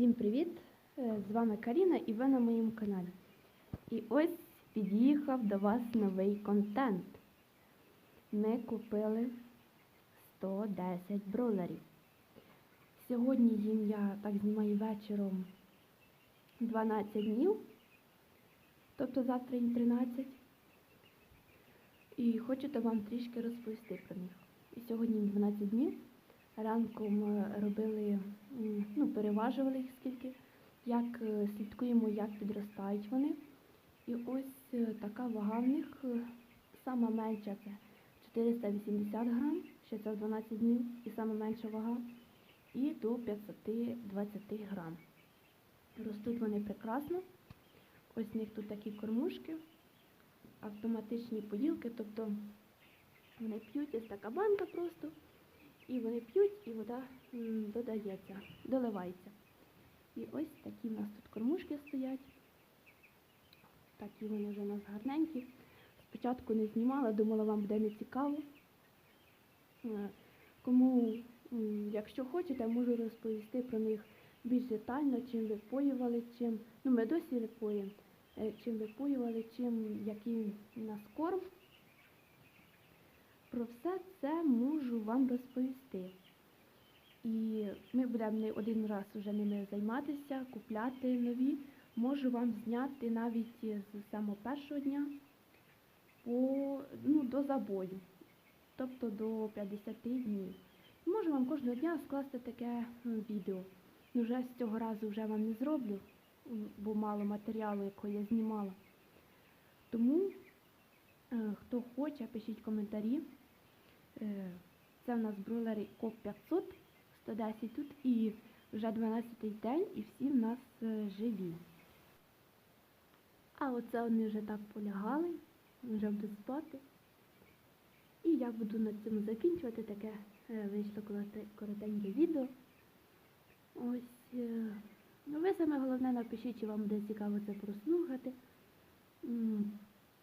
Усім привіт! Е, З вами Каріна і ви на моєму каналі. І ось під'їхав до вас новий контент. Ми купили 110 бролерів. Сьогодні їм я так знімаю вечором 12 днів, тобто завтра їм 13. І хочу вам трішки розповісти про них. І сьогодні їм 12 днів. Ранком робили, ну, переважували їх скільки, як е, слідкуємо, як підростають вони. І ось е, така вага в них, е, сама менша це 480 грам, ще це 12 днів, і сама менша вага, і до 520 грам. Ростуть вони прекрасно. Ось в них тут такі кормушки, автоматичні поділки, тобто вони п'ють, ось така банка просто. І вони п'ють, і вода додається, доливається. І ось такі в нас тут кормушки стоять. Такі вони вже у нас гарненькі. Спочатку не знімала, думала, вам буде не цікаво. Е, Кому, якщо хочете, можу розповісти про них більш детально, чим випоювали, чим. Ну, ми досі випоїмо, е, чим випоювали, чим який у нас корм. Про все це можу вам розповісти. І ми будемо не один раз вже ними займатися, купляти нові. Можу вам зняти навіть з самого першого дня по, ну, до забою, тобто до 50 днів. Можу вам кожного дня скласти таке відео. Ну, вже з цього разу вже вам не зроблю, бо мало матеріалу, якого я знімала. Тому, е, хто хоче, пишіть коментарі. Е, Це у нас бролери КОП 500, 110 тут і вже 12 день, і всі в нас е, живі. А оце вони вже так полягали, вже будуть спати. І я буду на цьому закінчувати таке е, вийшло коротеньке відео. Ось. Ну, ви саме головне напишіть, чи вам буде цікаво це прослухати.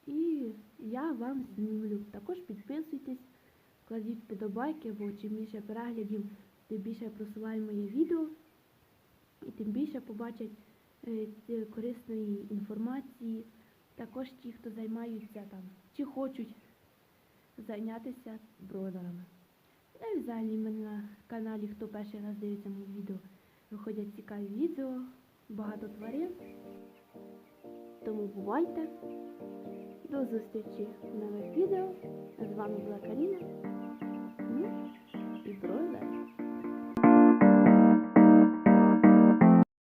І я вам знімлю. Також підписуйтесь, кладіть вподобайки, бо чим більше переглядів, тим більше просуває моє відео, і тим більше побачать е, корисної інформації. Також ті, хто займаються там, чи хочуть зайнятися бродерами. Ну і взагалі в мене на каналі, хто перший раз дивиться мої відео, виходять цікаві відео, багато тварин. Тому бувайте. До зустрічі в нових відео. З вами була Каріна.